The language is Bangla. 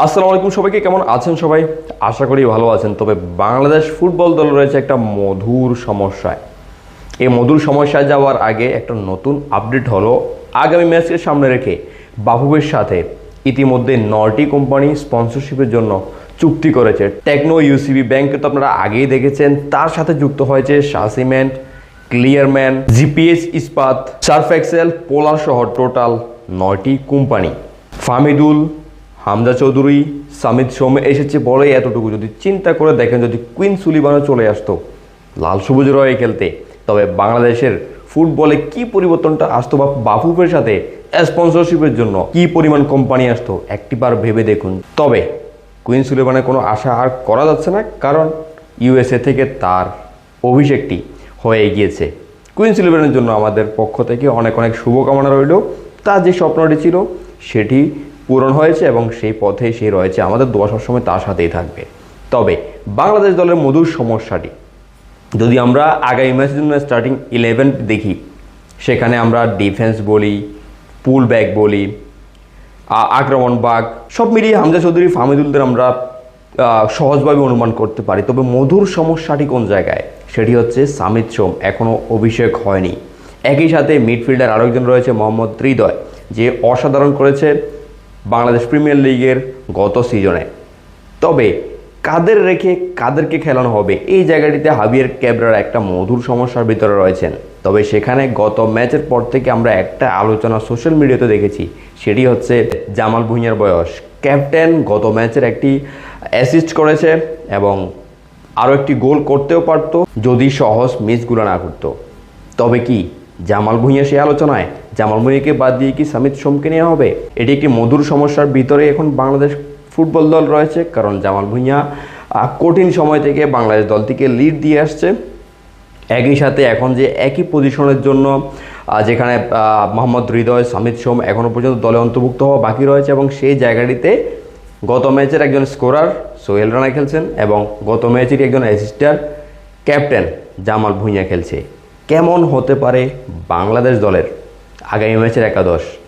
আসসালামু আলাইকুম সবাইকে, কেমন আছেন সবাই? আশা করি ভালো আছেন। তবে বাংলাদেশ ফুটবল দল রয়েছে একটা মধুর সমস্যায়। এই মধুর সমস্যায় যাওয়ার আগে একটা নতুন আপডেট হলো আগামী ম্যাচকে সামনে রেখে বাফুবের সাথে ইতিমধ্যে নটি কোম্পানি স্পন্সরশিপের জন্য চুক্তি করেছে। টেকনো ইউসিবি ব্যাংকে তো আপনারা আগেই দেখেছেন, তার সাথে যুক্ত হয়েছে Shah cement Clear Men, GPS Ispat, surf excel, polar সহ টোটাল নয়টি কোম্পানি। ফামিদুল হামজা চৌধুরী সামিদ সোমে এসেছে বলে এতটুকু। যদি চিন্তা করে দেখেন, যদি কুইন সুলিবানও চলে আসতো, লাল সবুজ রয়ে খেলতে, তবে বাংলাদেশের ফুটবলে কি পরিবর্তনটা আসতো বা বাফুফের সাথে স্পন্সরশিপের জন্য কি পরিমাণ কোম্পানি আসতো একটিবার ভেবে দেখুন। তবে কুইন সুলিবানের কোনো আশা আর করা যাচ্ছে না, কারণ ইউএসএ থেকে তার অভিষেকটি হয়ে গিয়েছে। কুইন সুলিবানের জন্য আমাদের পক্ষ থেকে অনেক অনেক শুভকামনা রইল। তার যে স্বপ্নটি ছিল, সেটি পূরণ হয়েছে এবং সেই পথে সে রয়েছে। আমাদের দোয়া সবসময় তার সাথেই থাকবে। তবে বাংলাদেশ দলের মধুর সমস্যাটি, যদি আমরা আগামী ম্যাচের জন্য স্টার্টিং ইলেভেন দেখি, সেখানে আমরা ডিফেন্স বলি পুল ব্যাক বলি আক্রমণ বাগ সব মিলিয়ে হামজা চৌধুরী ফামিদুলদের আমরা সহজভাবে অনুমান করতে পারি। তবে মধুর সমস্যাটি কোন জায়গায়? সেটি হচ্ছে সামিত সোম এখনও অভিষেক হয়নি। একই সাথে মিডফিল্ডার আরেকজন রয়েছে, মোহাম্মদ হৃদয়, যে অসাধারণ করেছে। বাংলাদেশ প্রিমিয়ার লিগের গত সিজনে। তবে কাদের রেখে কাদেরকে খেলানো হবে? এই জায়গাটিতে হাবিয়ার ক্যাবরার একটা মধুর সমস্যার ভিতরে রয়েছেন। তবে সেখানে গত ম্যাচের পর থেকে আমরা একটা আলোচনা সোশ্যাল মিডিয়াতে দেখেছি। সেটি হচ্ছে জামাল ভুঁইয়ার বয়স। ক্যাপ্টেন গত ম্যাচের একটি অ্যাসিস্ট করেছে এবং আরও একটি গোল করতেও পারতো যদি সহজ মিসগুলো না করতো তবে কি জামাল ভুঁইয়া সে আলোচনায়, জামাল ভুঁইয়াকে বাদ দিয়ে কি সামিত সোমকে নেওয়া হবে? এটি একটি মধুর সমস্যার ভিতরে এখন বাংলাদেশ ফুটবল দল রয়েছে, কারণ জামাল ভুঁইয়া কঠিন সময় থেকে বাংলাদেশ দলটিকে লিড দিয়ে আসছে। একই সাথে এখন যে একই পজিশনের জন্য যেখানে মোহাম্মদ হৃদয়, সামিত সোম এখনও পর্যন্ত দলে অন্তর্ভুক্ত হওয়া বাকি রয়েছে এবং সেই জায়গাটিতে গত ম্যাচের একজন স্কোরার সোহেল রানা খেলছেন এবং গত ম্যাচেরই একজন অ্যাসিস্ট্যান্ট ক্যাপ্টেন জামাল ভুঁইয়া খেলছে। কেমন হতে পারে বাংলাদেশ দলের আগামী ম্যাচের একাদশ?